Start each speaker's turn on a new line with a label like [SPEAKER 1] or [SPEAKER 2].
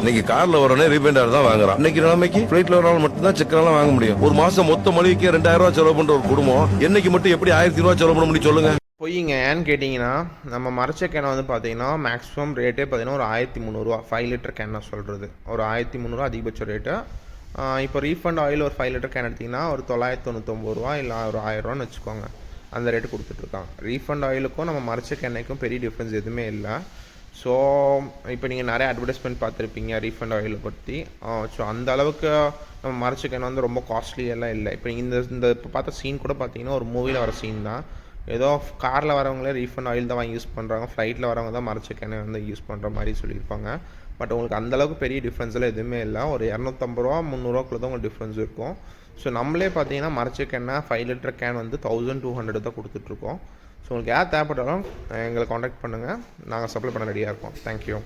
[SPEAKER 1] இன்னைக்கு கார்ல வரனே ரீபெண்டர் தான் வாங்குறான். இன்னைக்கு நிலைமைக்கு பிளைட்ல வரனால மட்டும் தான் செக்கரெல்லாம் வாங்க முடியும். ஒரு மாசம் மொத்த மளிகைக்கு ரெண்டாயிரம் ரூபாய் செலவு பண்ற ஒரு குடும்பம் என்னைக்கு மட்டும் எப்படி ஆயிரத்தி ரூபாய் செலவு பண்ண முடியும் சொல்லுங்க.
[SPEAKER 2] பொய்யுங்க ஏன்னு கேட்டிங்கன்னா நம்ம மறைச்ச கேனை வந்து பார்த்தீங்கன்னா மேக்ஸிமம் ரேட்டே பார்த்தீங்கன்னா ஒரு ஆயிரத்தி முந்நூறுரூவா ஃபைவ் லிட்டர் கேனை சொல்கிறது ஒரு ஆயிரத்தி முந்நூறுவா அதிகபட்ச ரேட்டு இப்போ ரீஃபண்ட் ஆயில் ஒரு ஃபைவ் லிட்டர் கேன் எடுத்திங்கன்னா ஒரு தொள்ளாயிரத்தி தொண்ணூத்தொம்பது ரூபா இல்லை ஒரு ஆயிரரூவான்னு வச்சுக்கோங்க. அந்த ரேட்டு கொடுத்துட்ருக்கான் ரீஃபண்ட் ஆயிலுக்கும் நம்ம மறைச்ச கேனைக்கும் பெரிய டிஃப்ரென்ஸ் எதுவுமே இல்லை. ஸோ இப்போ நீங்கள் நிறைய அட்வர்டைஸ்மெண்ட் பார்த்துருப்பீங்க ரீஃபண்ட் ஆயிலை பற்றி ஸோ அந்த அளவுக்கு நம்ம மறைச்ச கேன் வந்து ரொம்ப காஸ்ட்லி எல்லாம் இல்லை. இப்போ இந்த இந்த இப்போ பார்த்த சீன் கூட பார்த்தீங்கன்னா ஒரு மூவியில் வர சீன் தான். ஏதோ காரில் வரவங்களே ரீஃபண்ட் ஆயில் தான் வாங்கி யூஸ் பண்ணுறாங்க ஃப்ளைட்டில் வரவங்க தான் மறைச்ச வந்து யூஸ் பண்ணுற மாதிரி சொல்லியிருப்பாங்க. பட் உங்களுக்கு அந்தளவுக்கு பெரிய டிஃப்ரென்ஸ்லாம் எதுவுமே இல்லை. ஒரு இரநூத்தம்பது ரூபா முந்நூறுவாக்குள்ள தான் உங்களுக்கு டிஃப்ரென்ஸ் இருக்கும். ஸோ நம்மளே பார்த்தீங்கன்னா மறைச்ச ஃபைவ் லிட்டர் கேன் வந்து தௌசண்ட் டூ ஹண்ட்ரட் தான் கொடுத்துட்ருக்கோம் ஸோ உங்களுக்கு யார் தேவைப்பட்டாலும் எங்களை காண்டாக்ட் பண்ணுங்கள் நாங்கள் சப்ளை பண்ண ரெடியாக இருக்கோம் தேங்க்யூ